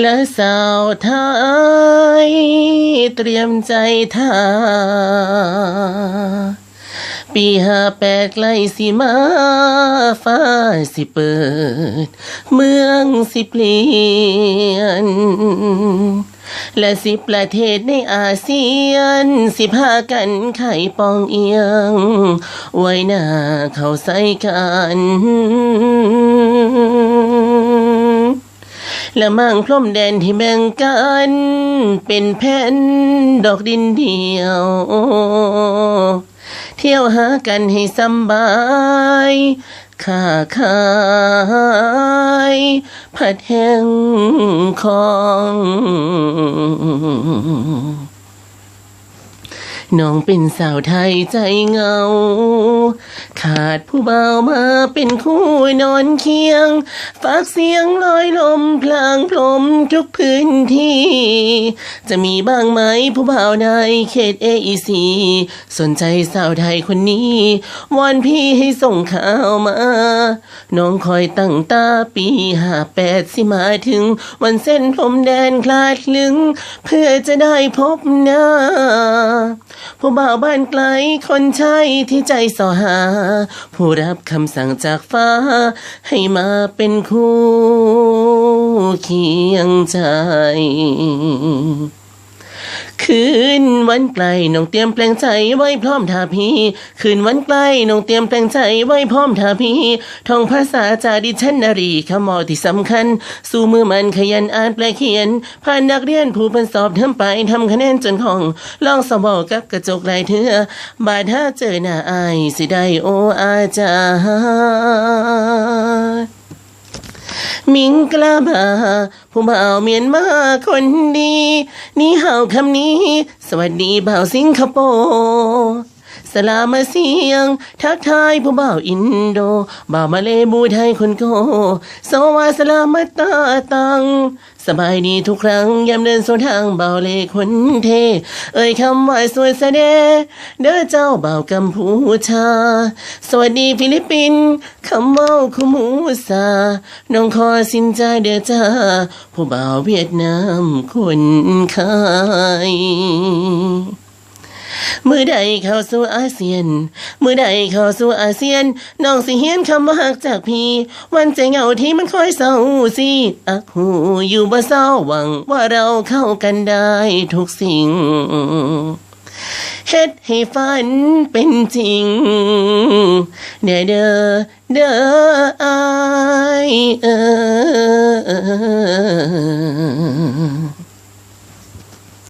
และสาวไทยเตรียมใจท่าปีห้าแปดใกล้สิมาฟ้าสิเปิด เมืองสิเปลี่ยน และสิประเทศในอาเซียน สิพากันไข่ปองเอียง ไว้หน้าเขาใส่กัน และมั่งพรมแดนที่แบ่งกัน เป็นแผ่นดอกดินเดียว เที่ยวหากันให้สบายข้าขายผัดแห้งของ น้องเป็นสาวไทยใจเหงา ขาดผู้เบามาเป็นคู่นอนเคียง ฝากเสียงลอยลมพลางพลมทุกพื้นที่ จะมีบ้างไหมผู้เบาในเขตเอไอซีสนใจสาวไทยคนนี้วอนพี่ให้ส่งข่าวมา น้องคอยตั้งตาปีห้าแปดสิมาถึง วันเส้นพรมแดนคลาดคลึง เพื่อจะได้พบหน้า ผู้บ่าวบ้านไกลคนใช่ที่ใจสอหา ผู้รับคำสั่งจากฟ้า ให้มาเป็นคู่เคียงใจ คืนวันไกลน้องเตรียมแปลงใจไว้พร้อมทาพีคืนวันไกลน้องเตรียมแปลงใจไว้พร้อมทาพีท่องภาษาจาดิฉันนารีคำมอที่สำคัญ สู้มือมันขยันอ่านแปลเขียน ผ่านนักเรียนผู้เป็นสอบเทอมไปทำคะแนนจนของลองสอบอกับกระจกลายเถือบาดถ้าเจอหน้าอายสิได้โออาจารย์ มิงกลาบาผู้บ่าวเมียนมาคนดี นี่เฮาคำนี้ สวัสดีบ่าวสิงคโปร์ สลามาเสียง ทักทายผู้บ่าวอินโด บ่าวมาเลบูไทยคนโกสวาสลามาตาตัง สบายดีทุกครั้งยามเดินสวนทางบ่าวเลคนเท เอ่ยคำว่าสวยสดเด้อเจ้าบ่าวกัมพูชา สวัสดีฟิลิปปินส์คำเว่าคุมูซา น้องขอสินใจเด้อจ้า ผู้บ่าวเวียดนามคนขาย มือใดเข้าสู่อาเซียน มือใดเข้าสู่อาเซียน น้องสิเฮียนคำว่าหักจากพี่ วันใจเหงาที่มันคอยเศร้าสิอักหูอยู่บ่เศร้าหวังว่าเราเข้ากันได้ทุกสิ่งเฮ็ดให้ฝันเป็นจริง เด้อเด้อเด้ออเออ